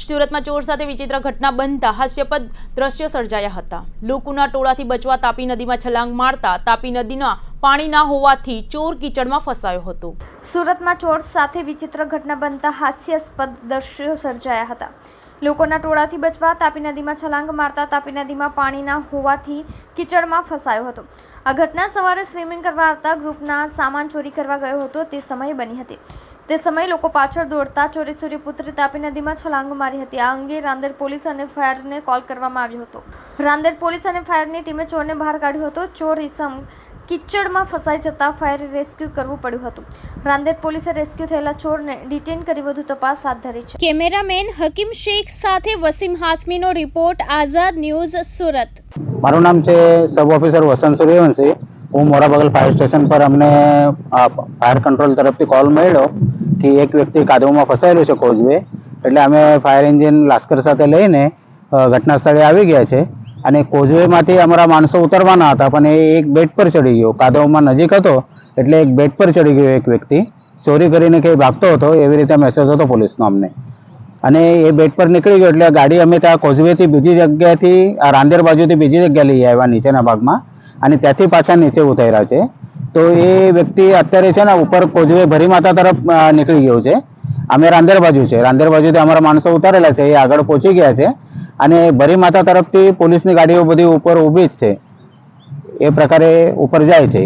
સુરતમાં ચોર સાથે વિચિત્ર ઘટના બનતા હાસ્યપદ દ્રશ્યો સર્જાયા હતા. લોકોના ટોળાથી બચવા તાપી નદીમાં છલાંગ મારતા તાપી નદીના પાણી ના હોવાથી ચોર કીચડમાં ફસાયો હતો. સુરતમાં ચોર સાથે વિચિત્ર ઘટના બનતા હાસ્યાસ્પદ દ્રશ્યો સર્જાયા હતા. લોકોના ટોળાથી બચવા તાપી નદીમાં છલાંગ મારતા તાપી નદીમાં પાણીના હોવાથી કિચડમાં ફસાયો હતો. આ ઘટના સવારે સ્વિમિંગ કરવા આવતા ગ્રુપના સામાન ચોરી કરવા ગયો હતો તે સમયે બની હતી. તે સમયે લોકો પાછળ દોડતા ચોરી પુત્રી તાપી નદીમાં છલાંગ મારી હતી. આ અંગે રાંદેર પોલીસ અને ફાયરને કોલ કરવામાં આવ્યો હતો. રાંદેર પોલીસ અને ફાયરની ટીમે ચોરને બહાર કાઢ્યો હતો. ચોર ઇસમ કિચડમાં ફસાઈ જતા ફાયરે રેસ્ક્યુ કરવું પડ્યું હતું. રાંદેર પોલીસે રેસ્ક્યુ થયેલા ચોરને ડિટેન કરી વધુ તપાસ હાથ ધરી છે. કેમેરામેન હકીમ શેખ સાથે વસીમ હાસમીનો રિપોર્ટ આઝાદ ન્યૂઝ સુરત. મારું નામ છે સબ ઓફિસર વસંત સૂર્યવંશી. હું મોરાબગલ ફાયર સ્ટેશન પર અમને ફાયર કંટ્રોલ તરફથી કોલ મળ્યો. કે એક વ્યક્તિ કાદવમાં ફસાયેલો છે કોઝવે એટલે અમે ફાયર એન્જિન લાસ્કર સાથે લઈને ઘટના સ્થળે આવી ગયા છે. અને કોઝવેમાંથી અમારા માણસો ઉતરવાના હતા, પણ એ એક બેડ પર ચડી ગયો. કાદવમાં નજીક હતો, એટલે એક બેડ પર ચડી ગયો એક વ્યક્તિ. ચોરી કરીને કંઈ ભાગતો હતો, એવી રીતે મેસેજ હતો પોલીસનો અમને. અને એ બેડ પર નીકળી ગયો, એટલે ગાડી અમે ત્યાં કોઝવેથી બીજી જગ્યાએથી આ રાંદેર બાજુથી બીજી જગ્યાએ લઈ આવ્યા નીચેના ભાગમાં. અને ત્યાંથી પાછા નીચે ઉતાર્યા છે. તો એ વ્યક્તિ અત્યારે છે ને ઉપર કોજવે ભરી માતા તરફ નીકળી ગયો છે. અમે રાંદેર બાજુ છે. રાંદેર બાજુથી અમારા માણસો ઉતારેલા છે. એ આગળ પહોંચી ગયા છે. અને ભરી માતા તરફથી પોલીસની ગાડીઓ બધી ઉપર ઊભી જ છે. એ પ્રકારે ઉપર જાય છે.